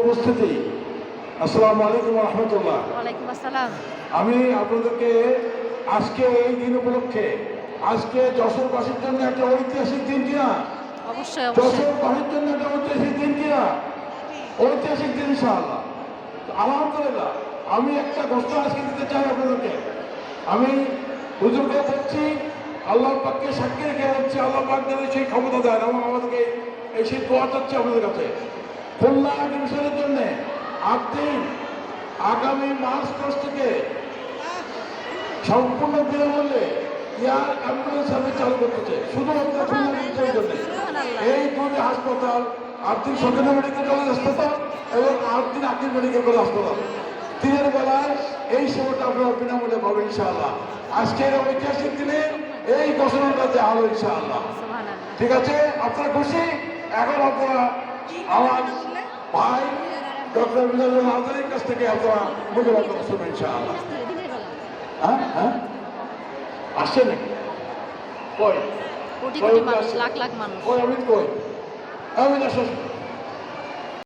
উপস্থিতি আসসালামু আলাইকুম রহমতুল্লাহ। ওয়ালাইকুম আসসালাম। আমি আপনাদেরকে আজকে এই দিন উপলক্ষে আজকে যশোরবাসীর জন্য একটা ঐতিহাসিক দিন কিনা অবশ্যই অবশ্যই। যশোরবাসীর জন্য একটা ঐতিহাসিক দিন কিনা ঐতিহাসিক দিন ইনশাআল্লাহ। আলহামদুলিল্লাহ আমি একটা ঘোষণা আজকে দিতে চাই আপনাদেরকে। আমি হুজুরকে বলছি আল্লাহ পাককে সাক্ষী রেখে বলছি আল্লাহ পাক যেন সেই ক্ষমতা দেন এবং আমাদেরকে এই সেই দোয়া চাচ্ছি আপনাদের কাছে। খুলনা ডিভিশনের জন্য আট দিন আগামী মার্চ মাস থেকে সম্পূর্ণ বিনামূল্যে এয়ার অ্যাম্বুলেন্স সার্ভিস চালু করতেছে শুধুমাত্র খুলনা ডিভিশনের জন্য এই দুটি হাসপাতাল আর্থিক সরকারি মেডিকেল কলেজ হাসপাতাল এবং আর্থিক আকির মেডিকেল কলেজ হাসপাতাল। দিনের বেলায় এই সেবাটা আপনারা বিনামূল্যে পাবেন ইনশাআল্লাহ। আজকের ঐতিহাসিক দিনে এই ঘোষণাটা দেওয়া হলো ইনশাআল্লাহ। ঠিক আছে? আপনারা খুশি? এখন আপনারা আমার ভাই ডক্টর মিজানুল আজহারের কাছ থেকে আপনারা কথা শুনবেন ইনশাআল্লাহ। হ্যাঁ হ্যাঁ? আসছে নাকি? কই? কোটি কোটি মানুষ লাখ লাখ মানুষ। কই অমিত কই? আসো।